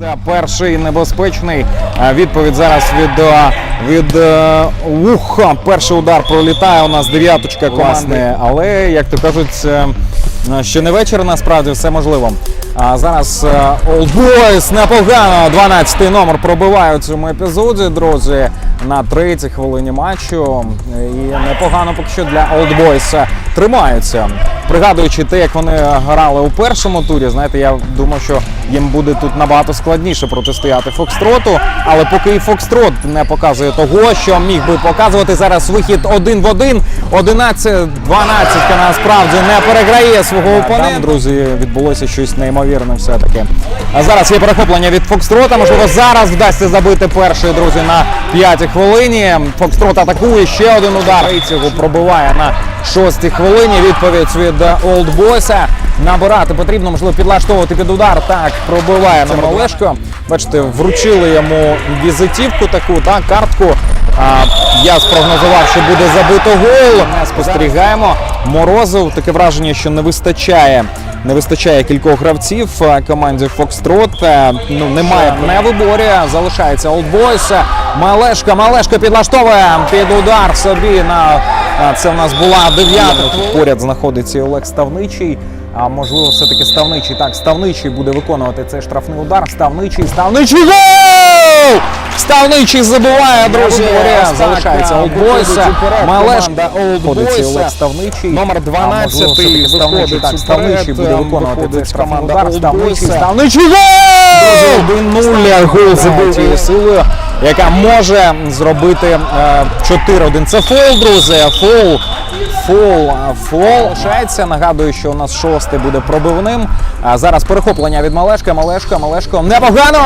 Та перший небезпечний е, відповідь зараз від, е, від е, уха. Перший удар пролітає у нас дев'яточка команди. Але як то кажуть, е, ще не вечір насправді все можливо. А зараз е, Old Boys непогано. 12-й номер пробиває у цьому епізоді, друзі, на третій хвилині матчу. І непогано поки що для Old Boys е, тримаються. Пригадуючи те, як вони грали у першому турі, знаєте, я думав, що їм буде тут набагато складніше протистояти Фокстроту. Але поки і Фокстрот не показує того, що міг би показувати зараз вихід один в один. 11-12 насправді не переграє свого опонента. Друзі, відбулося щось неймовірне все-таки. А зараз є перехоплення від Фокстрота. Можливо, зараз вдасться забити перший, друзі, на п'ятій хвилині. Фокстрот атакує ще один удар. Цього пробиває на шостій хвилині. Відповідь від Олдбойса. Набирати потрібно, можливо, підлаштовувати під удар. Так, пробиває на Олешко. Бачите, вручили йому візитівку таку, так, картку. А, я спрогнозував, що буде забито гол. Не спостерігаємо. Морозов таке враження, що не вистачає. Не вистачає кількох гравців команді Фокстрот. Е, Ну немає не виборює. Залишається Олдбойс. Малешка, Малешка підлаштовує під удар собі на це в нас була дев'ята. Поряд знаходиться і Олег Ставничий. А можливо, все-таки Ставничий. Так, Ставничий буде виконувати цей штрафний удар. Ставничий, Ставничий гол! Ставничий забиває, друзі. Залишається Олдбойса. Малешка Олдбойса. Олег Ставничий. Номер 12. Ставничий. Так, Ставничий буде виконувати цей штрафний удар. Ставничий, Ставничий гол! 1-0 гол забив силою, яка може зробити е, 4-1. Це фол, друзі. Фол. Фол, фол лишається. Нагадую, що у нас шостий буде пробивним. А зараз перехоплення від Малешка. Малешка, Малешко. Непогано!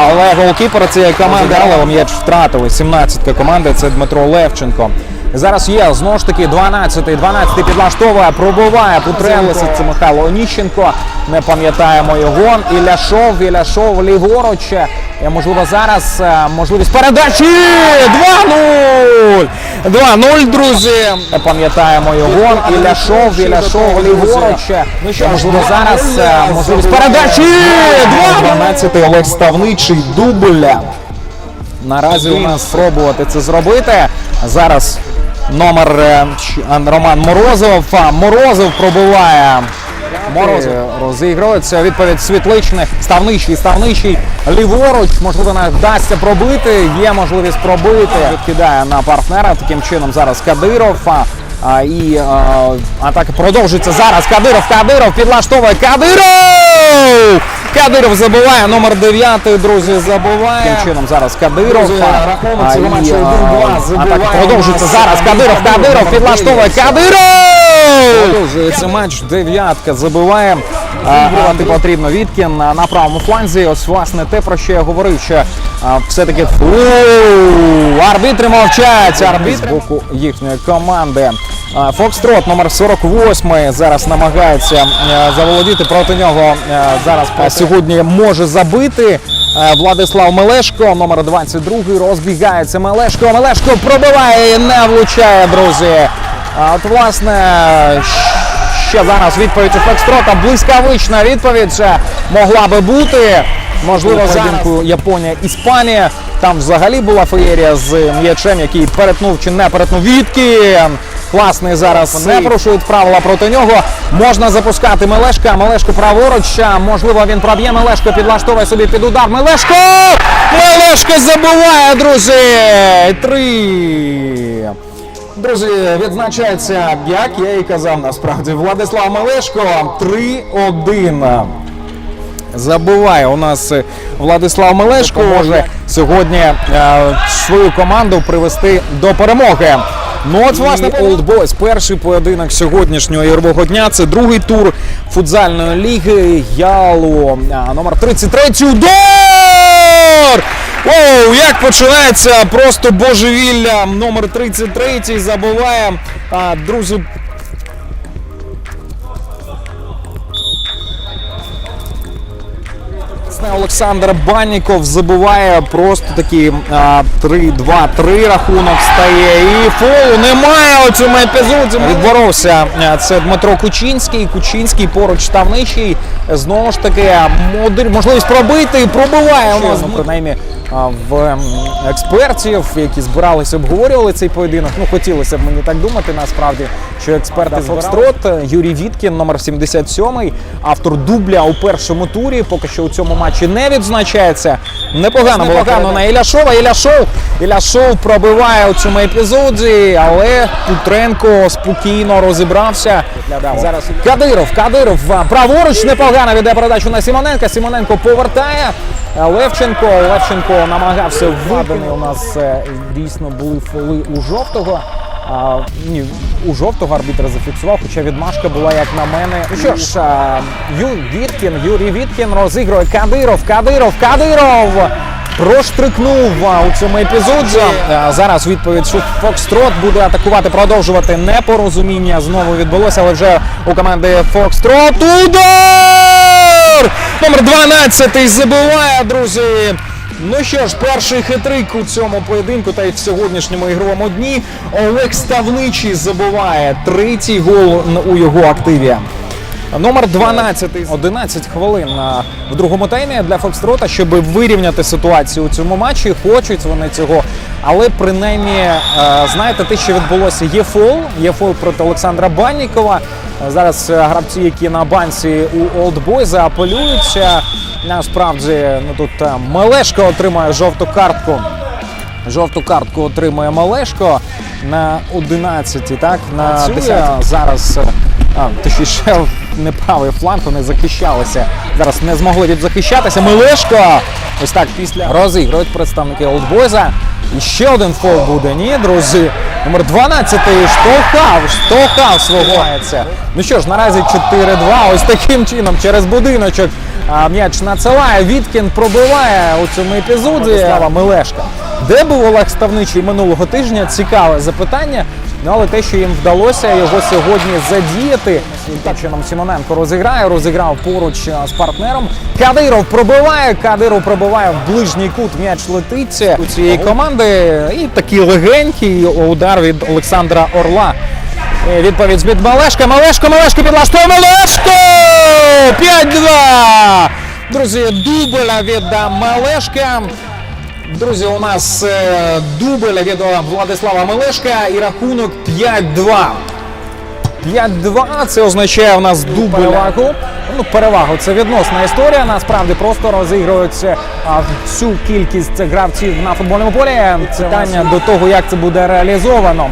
Але голкіпер цієї команди, але м'яч втратили. 17-ка команда це Дмитро Левченко. Зараз є знову ж таки 12-й, 12-й підлаштовує, пробиває Путрелеса. Це Михайло Оніщенко. Не пам'ятаємо його. Іляшов, Іляшов ліворуч. І, можливо, зараз е, можливість передачі 2-0! 2-0, друзі. Пам'ятаємо його. Іляшов, Іляшов ліворуч. Ну що, можливо, зараз е, можливість передачі 2-12 Олег Ставничий дубля. Наразі у нас спробувати це зробити. Зараз номер е, Роман Морозов. Морозов пробиває. Морозов розігрується. Відповідь світличних. Ставничий, ставничий. Ліворуч. Можливо, не вдасться пробити. Є можливість пробити. Відкидає на партнера. Таким чином зараз Кадиров. А, і а, атака продовжується зараз. Кадиров, Кадиров підлаштовує Кадиров! Кадиров забиває номер 9, друзі, забиває. Таким чином зараз Кадиров. а, а, і, а, атака продовжується зараз. Кадиров, Кадиров підлаштовує Кадиров! Продовжується матч. Дев'ятка забиває. Грати потрібно Віткін на, правому фланзі. Ось власне те, про що я говорив, що все-таки арбітри мовчать. Арбітри з боку їхньої команди. Фокстрот номер 48 зараз намагається заволодіти проти нього. Зараз сьогодні може забити. Владислав Мелешко, номер 22 розбігається Мелешко. Мелешко пробиває і не влучає, друзі. А от власне ще зараз відповідь у Фокстрота. Блискавична відповідь ще могла би бути. Можливо, поєдинку Японія Іспанія. Там взагалі була феєрія з м'ячем, який перетнув чи не перетнув Віткін. Класний зараз не порушують правила проти нього. Можна запускати Мелешка. Мелешко праворуч. Можливо, він проб'є. Мелешко підлаштовує собі під удар. Мелешко! Мелешко забиває, друзі! Три. Друзі, відзначається, як я і казав насправді, Владислав Мелешко 3-1. Забуває у нас Владислав Мелешко може сьогодні е, свою команду привести до перемоги. Ну от власне Old Boys, перший поєдинок сьогоднішнього ігрового дня. Це другий тур футзальної ліги Ялу. А, номер 33 удар! Оу, як починається просто божевілля. Номер 33 забиває. А, друзі, Олександр Банніков забиває просто такі а, 3-2-3 рахунок стає. І фолу немає у цьому епізоді. Відборовся це Дмитро Кучинський. Кучинський поруч ставничий. Знову ж таки, можливість пробити. Пробиває у нас. Ну, принаймні, в ем, експертів, які збиралися, обговорювали цей поєдинок. Ну, хотілося б мені так думати, насправді, що експерти Фокстрот, Юрій Віткін, номер 77, автор дубля у першому турі. Поки що у цьому матчі не відзначається. Непогано було грано на Іляшова. Іляшов, Іляшов пробиває у цьому епізоді, але Путренко спокійно розібрався. Зараз Кадиров, Кадиров праворуч непогано віддає передачу на Симоненка. Симоненко повертає. А Левченко, Левченко намагався введений. У нас е, дійсно були фоли у жовтого. А, ні, у жовтого арбітр зафіксував, хоча відмашка була, як на мене. Ну що ж, а, Ю Віткін, Юрій Віткін розігрує Кадиров, Кадиров, Кадиров! Проштрикнув у цьому епізоді. А, зараз відповідь, що Фокстрот буде атакувати, продовжувати непорозуміння. Знову відбулося, але вже у команди Фокстрот удар! Номер 12 забиває, друзі. Ну що ж, перший хитрик у цьому поєдинку та й в сьогоднішньому ігровому дні Олег Ставничий забиває третій гол у його активі. Номер 12, 11 хвилин в другому таймі для Фокстрота, щоб вирівняти ситуацію у цьому матчі. Хочуть вони цього. Але принаймні, е, знаєте, те, що відбулося, є фол, є фол проти Олександра Баннікова. Зараз е, гравці, які на банці у Олдбойза апелюються. Насправді, ну тут е, Мелешко отримає жовту картку. Жовту картку отримує Малешко на 11, так? На 10. Зараз а, точніше, не правий фланг, вони захищалися. Зараз не змогли відзахищатися. Мелешко! Ось так після розігрують представники Олдбойза. І ще один фол буде, ні, друзі. Номер 12 штовхав, штовхав свого. Ну що ж, наразі 4-2. Ось таким чином через будиночок м'яч надсилає. Відкін пробиває у цьому епізоді. Слава Мелешка. Де був Олег Ставничий минулого тижня? Цікаве запитання. Ну, але те, що їм вдалося його сьогодні задіяти, тим чином Сімоненко розіграє, розіграв поруч з партнером. Кадиров пробиває, Кадиров пробиває в ближній кут. М'яч летить у цієї команди. І такий легенький удар від Олександра Орла. Е, Відповідь від Малешка. Малешко, Малешко підлаштовує Малешко! 5-2! Друзі, дубля від Малешка. Друзі, у нас е, дубль від Владислава Мелешка і рахунок 5-2. 5-2 це означає у нас дубль. Перевагу. Ну, перевагу це відносна історія. Насправді просто розігрується а, всю кількість гравців на футбольному полі. Це питання до того, як це буде реалізовано.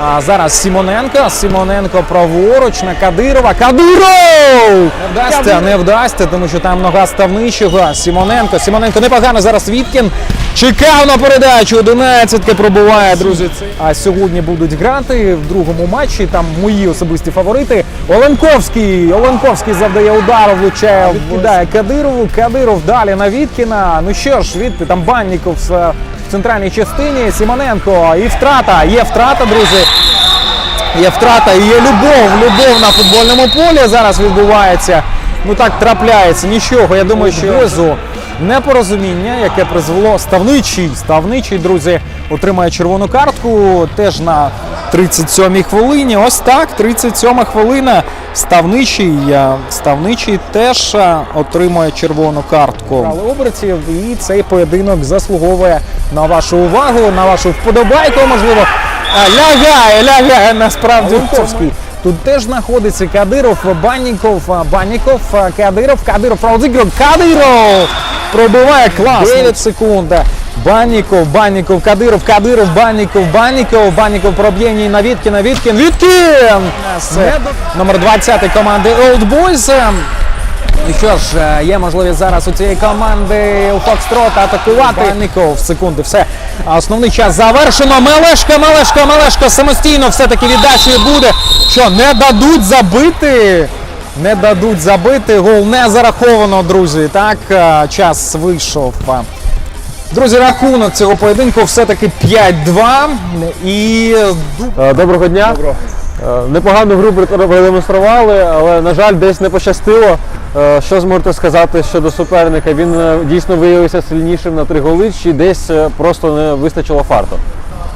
А зараз Сімоненко. Сімоненко праворуч на Кадирова. Кадиров! Не вдасться, не вдасться, тому що там нога ставничого. Сімоненко. Сімоненко непогано зараз Віткін. Чекав на передачу. 11 пробуває, друзі. А сьогодні будуть грати в другому матчі. Там мої особисті фаворити. Оленковський. Оленковський завдає удару, влучає, кидає Кадирову. Кадиров далі на Віткіна. Ну що ж, відти там Банніков центральній частині. Сімоненко. І втрата. Є втрата, друзі. Є втрата і є любов. Любов на футбольному полі зараз відбувається. Ну так трапляється. Нічого. Я думаю, що Бозу непорозуміння, яке призвело ставничий. Ставничий, друзі, отримає червону картку теж на 37-й хвилині. Ось так, 37 хвилина. Ставничий. е, Ставничий теж е, отримує червону картку. Брали обертів, і цей поєдинок заслуговує на вашу увагу, на вашу вподобайку, можливо. Лягає, лягає насправді Луковський. Тут теж знаходиться Кадиров, Банніков, Банніков, Кадиров, Кадиров, розіграв, Кадиров! Пробиває класно. 9 секунд. Банніков, Банніков, Кадиров, Кадиров, Банніков, Банніков, Банніков проб'єння на Віткіна, Віткін, Віткін! Номер 20 команди Old Boys. Ну що ж, е, є можливість зараз у цієї команди у Фокстрота атакувати. Банніков, секунди, все. Основний час завершено. Мелешка, Мелешка, Мелешка самостійно все-таки віддачі буде. Що, не дадуть забити? Не дадуть забити. Гол не зараховано, друзі. Так, е, час вийшов. Друзі, рахунок цього поєдинку все-таки 5-2. І Е, Доброго дня. Е, Непогану гру продемонстрували, але, на жаль, десь не пощастило. Е, Що зможете сказати щодо суперника? Він дійсно виявився сильнішим на три голи, чи десь просто не вистачило фарту?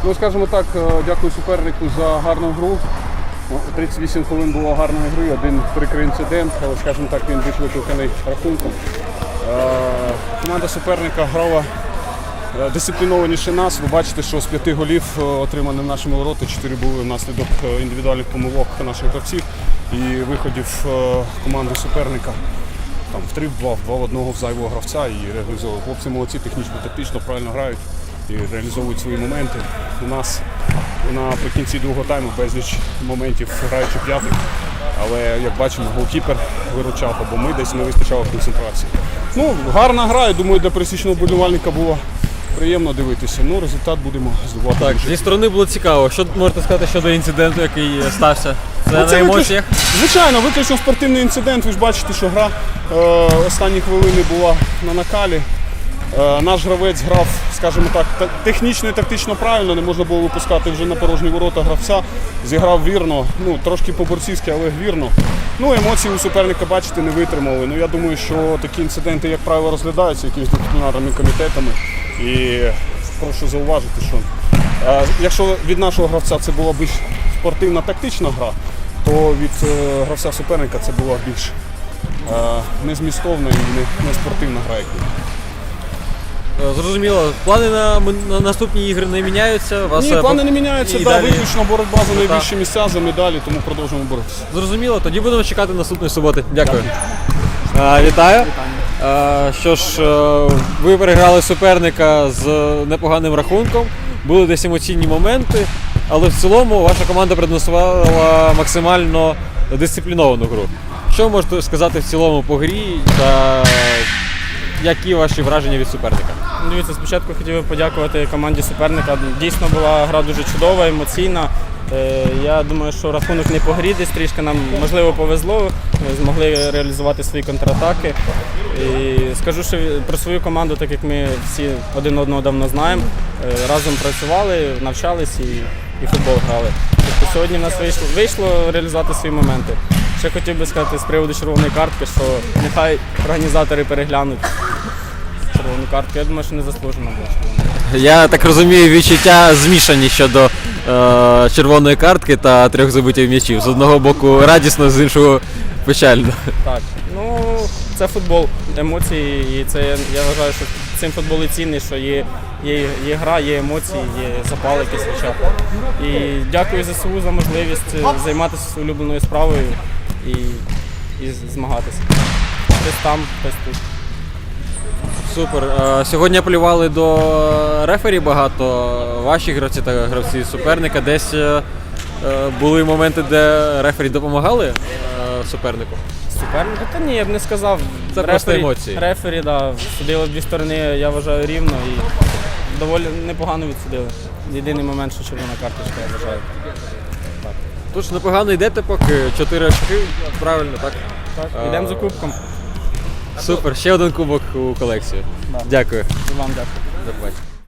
Ну, скажімо так, дякую супернику за гарну гру. Ну, 38 хвилин було гарної гри, один прикрий інцидент, але, скажімо так, він більш викликаний рахунком. Команда суперника грала дисциплінованіше нас. Ви бачите, що з п'яти голів е, отримані нашими ворота, чотири були внаслідок е, індивідуальних помилок наших гравців і виходів е, команди суперника. Там в 3 в 2, в 2 в одного в зайвого гравця і реалізовували. Хлопці молодці, технічно, тактично правильно грають і реалізовують свої моменти. У нас наприкінці другого тайму безліч моментів граючи п'ятих. Але як бачимо, голкіпер виручав, або ми десь не вистачало концентрації. Ну, гарна гра, я думаю, для пересічного болівальника було приємно дивитися. Ну, результат будемо здобувати. Так, зі сторони було цікаво. Що можете сказати щодо інциденту, який е, стався? Це Ну, на виключ- емоціях? Звичайно, виключно спортивний інцидент. Ви ж бачите, що гра е, останні хвилини була на накалі. Е, наш гравець грав, скажімо так, та- технічно і тактично правильно, не можна було випускати вже на порожні ворота гравця. Зіграв вірно, ну трошки по-борцівськи, але вірно. Ну, емоції у суперника, бачите, не витримали. Ну я думаю, що такі інциденти, як правило, розглядаються якимись дисциплінарними комітетами. І прошу зауважити, що е, якщо від нашого гравця це була більш спортивна тактична гра, то від е, гравця суперника це була більш е, незмістовна і не, спортивна гра. Зрозуміло, плани на, на наступні ігри не міняються. Вас, Ні, плани не міняються, да, далі- виключно боротьба за Мета. найвищі місця, за медалі, тому продовжуємо боротися. Зрозуміло, тоді будемо чекати наступної суботи. Дякую. Е, Вітаю. Е, Що ж, е, ви переграли суперника з непоганим рахунком, були десь емоційні моменти, але в цілому ваша команда продемонструвала максимально дисципліновану гру. Що ви можете сказати в цілому по грі та які ваші враження від суперника? Дивіться, спочатку хотів би подякувати команді суперника. Дійсно була гра дуже чудова, емоційна. Е, Я думаю, що рахунок не по грі, десь трішки нам можливо повезло, Ми змогли реалізувати свої контратаки. І скажу, що про свою команду, так як ми всі один одного давно знаємо, е, разом працювали, навчались і, і футбол грали. Тобто сьогодні в нас вийшло, вийшло реалізувати свої моменти. Ще хотів би сказати з приводу червоної картки, що нехай організатори переглянуть червону картку. Я думаю, що не заслужено було. Я так розумію, відчуття змішані щодо е, червоної картки та трьох забитих м'ячів. З одного боку радісно, з іншого печально. Так, ну це футбол, емоції, і це я вважаю, що цим футбол і цінний, що є, є, є гра, є емоції, є запал якийсь в. І дякую ЗСУ за можливість е, займатися улюбленою справою і, і змагатися. Хтось там, хтось тут. Супер. Е, Сьогодні апелювали до рефері багато. Ваші гравці та гравці суперника. Десь е, е, були моменти, де рефері допомагали супернику. Суперника? Та ні, я б не сказав. Це просто емоції. Рефері, да, судили дві сторони, я вважаю, рівно і доволі непогано відсудили. Єдиний момент, що червона карточка, я вважаю. Тож непогано йдете поки 4 очки. Правильно, так? Так, йдемо за кубком. Супер. Ще один кубок у колекцію. Дякую. І вам дякую. До побачення.